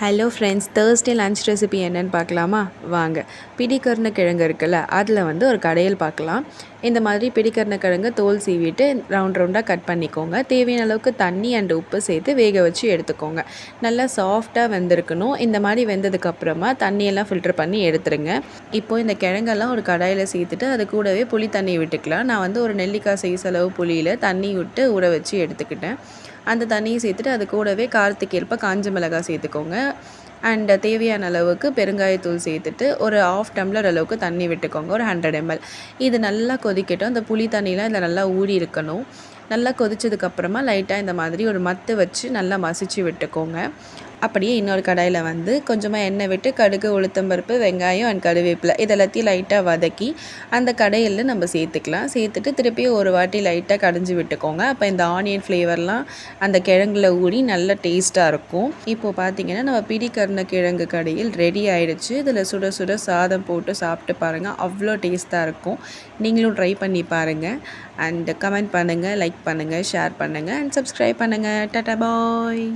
Hello friends Thursday lunch recipe என்னென்னு பார்க்கலாமா? வாங்க. பிடிக்கர்ண கிழங்கு இருக்குல்ல அதில் வந்து ஒரு கடையில் பார்க்கலாம். இந்த மாதிரி பிடிக்கர்ண கிழங்கு தோல் சீவிட்டு ரவுண்ட் ரவுண்டாக கட் பண்ணிக்கோங்க. தேவையான அளவுக்கு தண்ணி அண்ட் உப்பு சேர்த்து வேக வச்சு எடுத்துக்கோங்க. நல்லா சாஃப்டாக வெந்திருக்கணும். இந்த மாதிரி வெந்ததுக்கப்புறமா தண்ணியெல்லாம் ஃபில்டர் பண்ணி எடுத்துருங்க. இப்போது இந்த கிழங்கெல்லாம் ஒரு கடாயில் சேர்த்துட்டு அது கூடவே புளி தண்ணி விட்டுக்கலாம். நான் வந்து ஒரு நெல்லிக்காய் சைஸ் அளவு புளியில் தண்ணி விட்டு ஊற வச்சு எடுத்துக்கிட்டேன். அந்த தண்ணியை சேர்த்துட்டு அது கூடவே காரத்துக்கு ஏற்ப காஞ்ச மிளகாய் சேர்த்துக்கோங்க. அண்ட் தேவையான அளவுக்கு பெருங்காயத்தூள் சேர்த்துட்டு ஒரு ஆஃப் டம்ளர் அளவுக்கு தண்ணி விட்டுக்கோங்க ஒரு ஹண்ட்ரட் எம்எல் இது நல்லா கொதிக்கட்டும். அந்த புளி தண்ணியெலாம் இதில் நல்லா ஊறி இருக்கணும். நல்லா கொதிச்சதுக்கப்புறமா லைட்டாக இந்த மாதிரி ஒரு மத்து வச்சு நல்லா மசிச்சு விட்டுக்கோங்க. அப்படியே இன்னொரு கடாயில் வந்து கொஞ்சமாக எண்ணெய் விட்டு கடுகு உளுத்தம்பருப்பு வெங்காயம் அண்ட் கருவேப்பிலை இதெல்லாத்தையும் லைட்டாக வதக்கி அந்த கடையில் நம்ம சேர்த்துக்கலாம். சேர்த்துட்டு திருப்பியும் ஒரு வாட்டி லைட்டாக கடைஞ்சி விட்டுக்கோங்க. அப்போ இந்த ஆனியன் ஃப்ளேவர்லாம் அந்த கிழங்குல ஊறி நல்ல டேஸ்ட்டாக இருக்கும். இப்போது பார்த்தீங்கன்னா நம்ம பிடிக்கர்ண கிழங்கு கடையில் ரெடி ஆகிடுச்சு இதில் சுட சுட சாதம் போட்டு சாப்பிட்டு பாருங்கள் அவ்வளோ டேஸ்ட்டாக இருக்கும். நீங்களும் ட்ரை பண்ணி பாருங்கள் அண்ட் கமெண்ட் பண்ணுங்கள் லைக் பண்ணுங்கள் ஷேர் பண்ணுங்கள் அண்ட் சப்ஸ்கிரைப் பண்ணுங்கள் டாட்டா பாய்